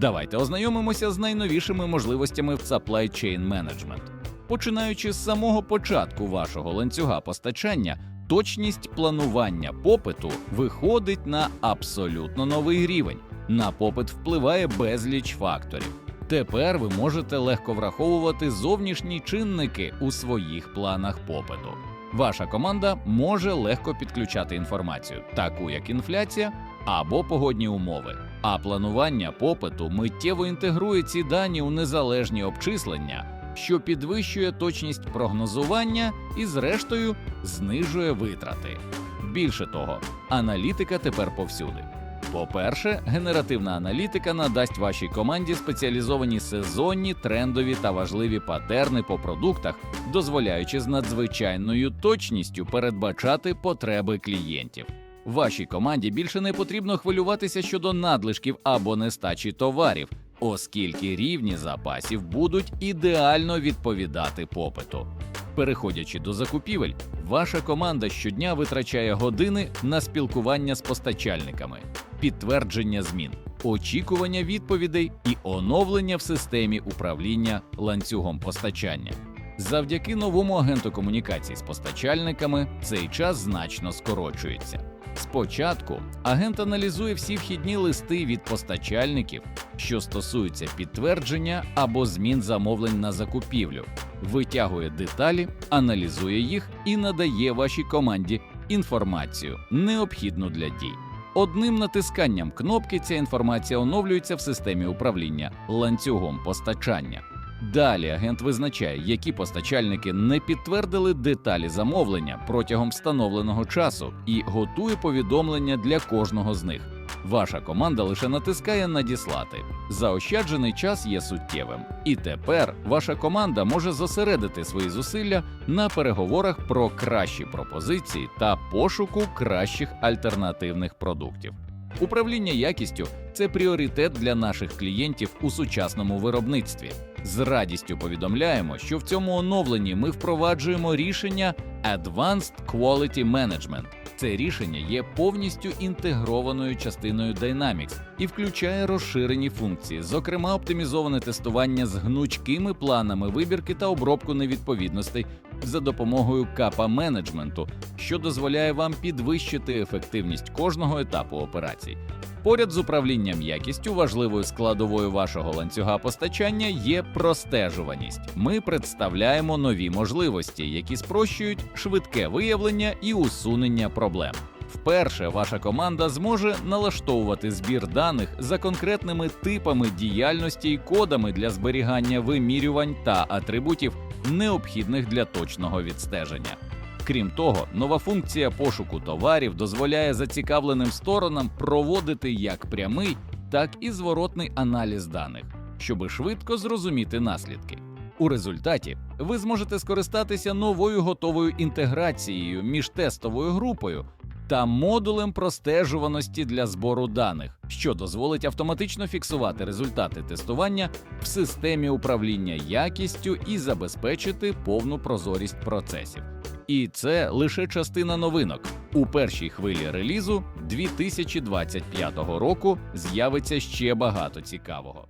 Давайте ознайомимося з найновішими можливостями в Supply Chain Management. Починаючи з самого початку вашого ланцюга постачання, точність планування попиту виходить на абсолютно новий рівень. На попит впливає безліч факторів. Тепер ви можете легко враховувати зовнішні чинники у своїх планах попиту. Ваша команда може легко підключати інформацію, таку як інфляція або погодні умови. А планування попиту миттєво інтегрує ці дані у незалежні обчислення, що підвищує точність прогнозування і, зрештою, знижує витрати. Більше того, аналітика тепер повсюди. По-перше, генеративна аналітика надасть вашій команді спеціалізовані сезонні, трендові та важливі патерни по продуктах, дозволяючи з надзвичайною точністю передбачати потреби клієнтів. Вашій команді більше не потрібно хвилюватися щодо надлишків або нестачі товарів, оскільки рівні запасів будуть ідеально відповідати попиту. Переходячи до закупівель, ваша команда щодня витрачає години на спілкування з постачальниками, підтвердження змін, очікування відповідей і оновлення в системі управління ланцюгом постачання. Завдяки новому агенту комунікацій з постачальниками цей час значно скорочується. Спочатку агент аналізує всі вхідні листи від постачальників, що стосуються підтвердження або змін замовлень на закупівлю, витягує деталі, аналізує їх і надає вашій команді інформацію, необхідну для дій. Одним натисканням кнопки ця інформація оновлюється в системі управління ланцюгом постачання. Далі агент визначає, які постачальники не підтвердили деталі замовлення протягом встановленого часу і готує повідомлення для кожного з них. Ваша команда лише натискає надіслати. Заощаджений час є суттєвим. І тепер ваша команда може зосередити свої зусилля на переговорах про кращі пропозиції та пошуку кращих альтернативних продуктів. Управління якістю це пріоритет для наших клієнтів у сучасному виробництві. З радістю повідомляємо, що в цьому оновленні ми впроваджуємо рішення Advanced Quality Management. Це рішення є повністю інтегрованою частиною Dynamics і включає розширені функції, зокрема оптимізоване тестування з гнучкими планами вибірки та обробку невідповідностей за допомогою капа менеджменту, що дозволяє вам підвищити ефективність кожного етапу операцій. Поряд з управлінням якістю важливою складовою вашого ланцюга постачання є простежуваність. Ми представляємо нові можливості, які спрощують швидке виявлення і усунення проблем. Вперше ваша команда зможе налаштовувати збір даних за конкретними типами діяльності і кодами для зберігання вимірювань та атрибутів, необхідних для точного відстеження. Крім того, нова функція пошуку товарів дозволяє зацікавленим сторонам проводити як прямий, так і зворотний аналіз даних, щоби швидко зрозуміти наслідки. У результаті ви зможете скористатися новою готовою інтеграцією між тестовою групою та модулем простежуваності для збору даних, що дозволить автоматично фіксувати результати тестування в системі управління якістю і забезпечити повну прозорість процесів. І це лише частина новинок. У першій хвилі релізу 2025 року з'явиться ще багато цікавого.